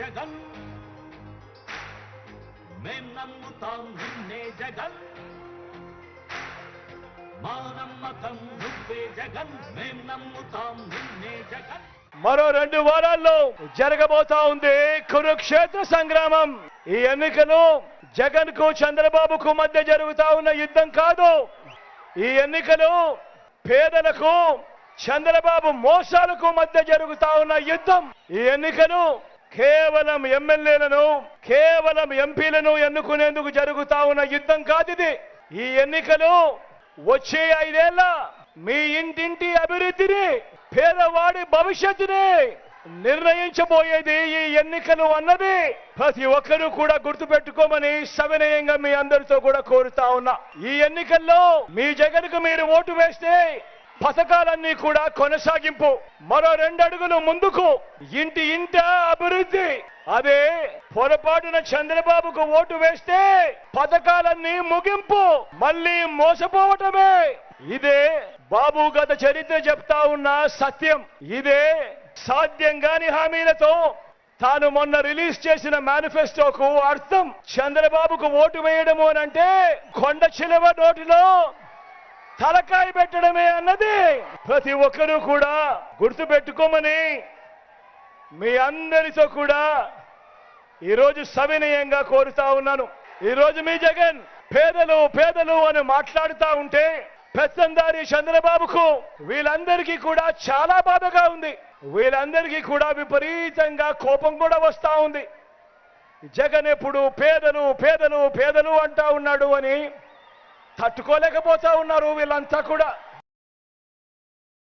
జగన్. మేం నమ్ముతాం నిన్నే జగన్. మా నమ్మకం నువ్వే జగన్ మేం నమ్ముతాం నిన్నే జగన్. మరో రెండు వారాల్లో జరగబోతా ఉంది కురుక్షేత్ర సంగ్రామం. ఈ ఎన్నికలు జగన్కు చంద్రబాబుకు మధ్య జరుగుతా ఉన్న యుద్ధం కాదు. ఈ ఎన్నికలు పేదలకు చంద్రబాబు మోసాలకు మధ్య జరుగుతా ఉన్న యుద్ధం. ఈ ఎన్నికలు కేవలం ఎమ్మెల్యేలను కేవలం ఎంపీలను ఎన్నుకునేందుకు జరుగుతా ఉన్న యుద్ధం కాదు ఇది. ఈ ఎన్నికలు వచ్చే ఐదేళ్ళ మీ ఇంటింటి అభివృద్ధిని పేదవాడి భవిష్యత్తుని నిర్ణయించబోయేది ఈ ఎన్నికలు అన్నది ప్రతి ఒక్కరూ కూడా గుర్తుపెట్టుకోమని సవినయంగా మీ అందరితో కూడా కోరుతా ఉన్నా. ఈ ఎన్నికల్లో మీ జగన్కు మీరు ఓటు వేస్తే పథకాలన్నీ కూడా కొనసాగింపు. మరో రెండు అడుగులు ముందుకు. ఇంటి ఇంట అభివృద్ధి. అదే పొరపాటున చంద్రబాబుకు ఓటు వేస్తే పథకాలన్నీ ముగింపు. మళ్ళీ మోసపోవటమే. ఇదే బాబు గత చరిత్ర చెప్తా ఉన్న సత్యం. ఇదే సాధ్యం కాని హామీలతో తాను మొన్న రిలీజ్ చేసిన మేనిఫెస్టోకు అర్థం. చంద్రబాబుకు ఓటు వేయడము అని అంటే కొండ చిలవ నోటిలో తలకాయ పెట్టడమే అన్నది. ప్రతి ఒక్కరూ కూడా గుర్తు పెట్టుకోమని మీ అందరితో కూడా ఈరోజు సవినయంగా కోరుతా ఉన్నాను. ఈరోజు మీ జగన్ పేదలు పేదలు అని మాట్లాడుతా ఉంటే పెత్తందారి చంద్రబాబుకు వీళ్ళందరికీ కూడా చాలా బాధగా ఉంది. వీళ్ళందరికీ కూడా విపరీతంగా కోపం కూడా వస్తా ఉంది. జగన్ ఎప్పుడు పేదలు పేదలు పేదలు అంటా ఉన్నాడు అని తట్టుకోలేకపోతా ఉన్నారు వీళ్ళంతా కూడా.